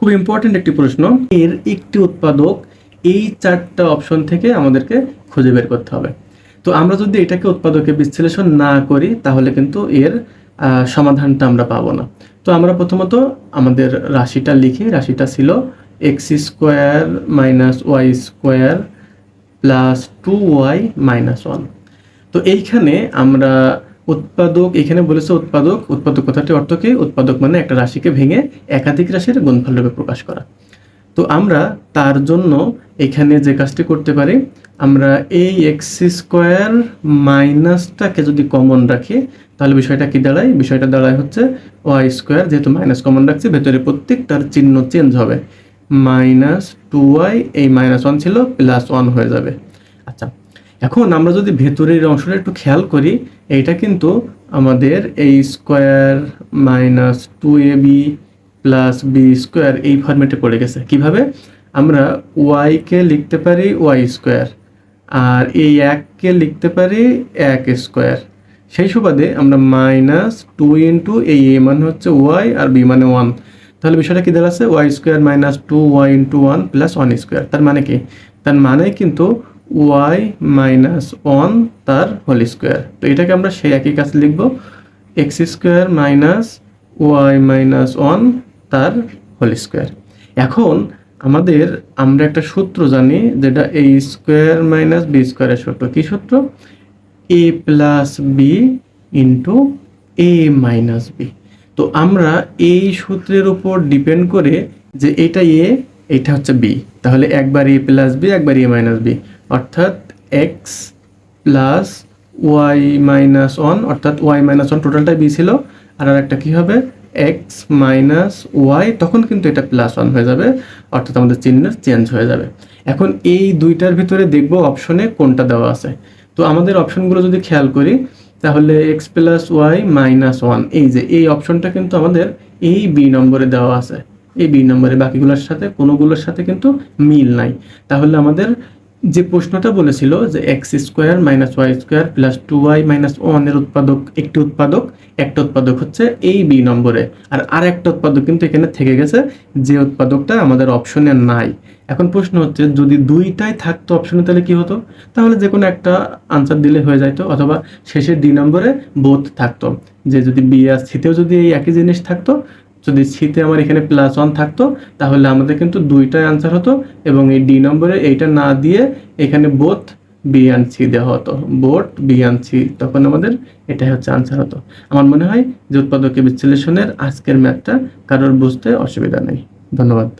খুব ইম্পর্টেন্ট একটি প্রশ্ন। এর একটি উৎপাদক এই চারটা অপশন থেকে আমাদেরকে খুঁজে বের করতে হবে। তো আমরা যদি এটাকে উৎপাদকে বিশ্লেষণ না করি, তাহলে কিন্তু এর সমাধানটা আমরা পাবো না। তো আমরা প্রথমত আমাদের রাশিটা লিখি। রাশিটা ছিল x square minus y square plus two y minus one তো এইখানে আমরা উৎপাদক, এখানে বলেছে উৎপাদক। উৎপাদক কথাটি অর্থ কি? উৎপাদক মানে একটা রাশিকে ভেঙে একাধিক রাশির গুণফল রূপে প্রকাশ করা। তো আমরা তার জন্য এখানে যে কাজটি করতে পারি, আমরা এই এক্স স্কোয়ার মাইনাসটাকে যদি কমন রাখি, তাহলে বিষয়টা কি দাঁড়ায়? বিষয়টা দাঁড়ায় হচ্ছে ওয়াই স্কোয়ার, যেহেতু মাইনাস কমন রাখছি, ভেতরে প্রত্যেকটার চিহ্ন চেঞ্জ হবে। মাইনাস টু ওয়াই, এই মাইনাস ওয়ান ছিল, প্লাস ওয়ান হয়ে যাবে। আচ্ছা এখন আমরা যদি ভেতরের অংশটা একটু খেয়াল করি, এইটা কিন্তু আমাদের এই square minus two a b plus b square এই ফর্মেটে পড়ে গেছে। কীভাবে? আমরা ওয়াইকে লিখতে পারি ওয়াই স্কোয়ার, আর এই এককে লিখতে পারি এক স্কোয়ার। সেই সুবাদে আমরা মাইনাস টু ইন্টু এই এ মানে হচ্ছে ওয়াই আর বি মানে ওয়ান। তাহলে বিষয়টা কি দাঁড়াচ্ছে y square minus two y into one plus one square. তার মানে কি? তার মানে কিন্তু ওয়াই মাইনাস ওয়ান তার হোল স্কোয়ার তো এটাকে আমরা সেই একই কাজ লিখব। X square minus y minus one তার হোল স্কোয়ার এখন আমাদের আমরা একটা সূত্র জানি যেটা এ স্কোয়ার মাইনাস বি স্কোয়ারের সূত্র। কি সূত্র? A plus b into a minus b তো আমরা এই সূত্রের উপর ডিপেন্ড করে যে এটা এ এটা হচ্ছে বি তাহলে একবার এ প্লাস বি একবার এ মাইনাস বি অর্থাৎ x plus y minus one অর্থাৎ ওয়াই মাইনাস ওয়ান টোটালটাই বি ছিল, আর একটা কী হবে? এক্স মাইনাস ওয়াই তখন কিন্তু এটা প্লাস ওয়ান হয়ে যাবে, অর্থাৎ আমাদের চিহ্নের চেঞ্জ হয়ে যাবে। এখন এই দুইটার ভিতরে দেখব অপশনে কোনটা দেওয়া আছে। তো আমাদের অপশনগুলো যদি খেয়াল করি, তাহলে x plus y minus one এই যে এই অপশনটা কিন্তু আমাদের এই বি নম্বরে দেওয়া আছে। এই বি নম্বরে বাকিগুলোর সাথে কোনোগুলোর সাথে কিন্তু মিল নাই। তাহলে আমাদের যে প্রশ্নটা বলেছিল যে x square minus y square plus two y minus ওয়ানের উৎপাদক, একটি উৎপাদক, একটা উৎপাদক হচ্ছে এই বি নম্বরে। আর আর একটা উৎপাদক কিন্তু এখানে থেকে গেছে, যে উৎপাদকটা আমাদের অপশনে নাই। এখন প্রশ্ন হচ্ছে, যদি দুইটাই থাকতো অপশনে তাহলে কি হতো? তাহলে যে কোনো একটা আনসার দিলে হয়ে যাইতো, অথবা শেষের ডি নম্বরে বোধ থাকতো। যে যদি বি আর সিতেও যদি এই একই জিনিস থাকতো যদি সিতে আমার এখানে প্লাস ওয়ান থাকতো, তাহলে আমাদের কিন্তু দুইটাই আনসার হতো এবং এই ডি নম্বরে এইটা না দিয়ে এখানে বোথ বি অ্যান্ড সি দেওয়া হতো। বোট বি অ্যান্ড সি তখন আমাদের এটাই হচ্ছে আনসার হতো। আমার মনে হয় যে উৎপাদকে বিশ্লেষণের আজকের ম্যাথটা কারোর বুঝতে অসুবিধা নেই। ধন্যবাদ।